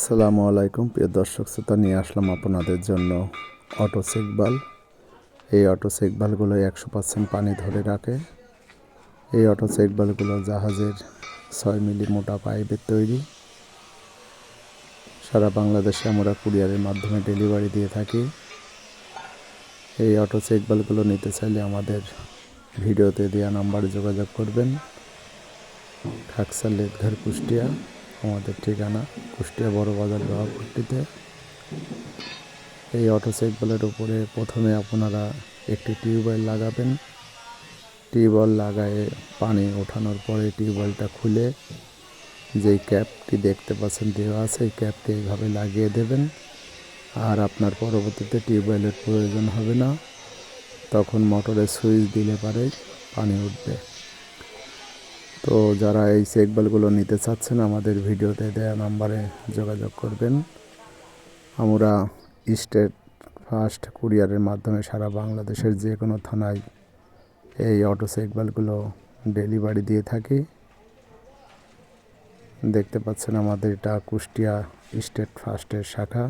আসসালামু আলাইকুম, প্রিয় দর্শক শ্রোতা, নিয়ে আসলাম আপনাদের জন্য অটো সেকবাল এই অটো সেকবালগুলো একশো পার্সেন্ট পানি ধরে রাখে। এই অটো সেকবালগুলো জাহাজের ছয় মিলি মোটা পাইপের তৈরি। সারা বাংলাদেশে আমরা কুরিয়ারের মাধ্যমে ডেলিভারি দিয়ে থাকি। এই অটো সেকবালগুলো নিতে চাইলে আমাদের ভিডিওতে দেওয়া নাম্বারে যোগাযোগ করবেন। খাকসা লেকঘর কুষ্টিয়া। আমাদের ঠিকানা কুষ্টিয়া বড় বাজার বাহাপট্টিতে এই অটো সাইকেলের উপরে প্রথমে আপনারা একটি টিউবওয়েল লাগাবেন। টিউবওয়েল লাগায়ে পানি ওঠানোর পরে টিউবওয়েলটা খুলে যেই ক্যাপটি দেখতে পাচ্ছেন দেওয়া আছে, এই ক্যাপটি এইভাবে লাগিয়ে দেবেন। আর আপনার পরবর্তীতে টিউবওয়েলের প্রয়োজন হবে না। তখন মোটরে সুইচ দিলে পারে, পানি উঠবে। তো যারা এই চেকবেলগুলো নিতে চাচ্ছেন আমাদের ভিডিওতে দেওয়া নাম্বারে যোগাযোগ করবেন। আমরা স্টেট ফার্স্ট কুরিয়ারের মাধ্যমে সারা বাংলাদেশের যে কোনো থানায় এই অটো চেকবেলগুলো ডেলিভারি দিয়ে থাকি। দেখতে পাচ্ছেন আমাদের এটা কুষ্টিয়া স্টেট ফার্স্টের শাখা।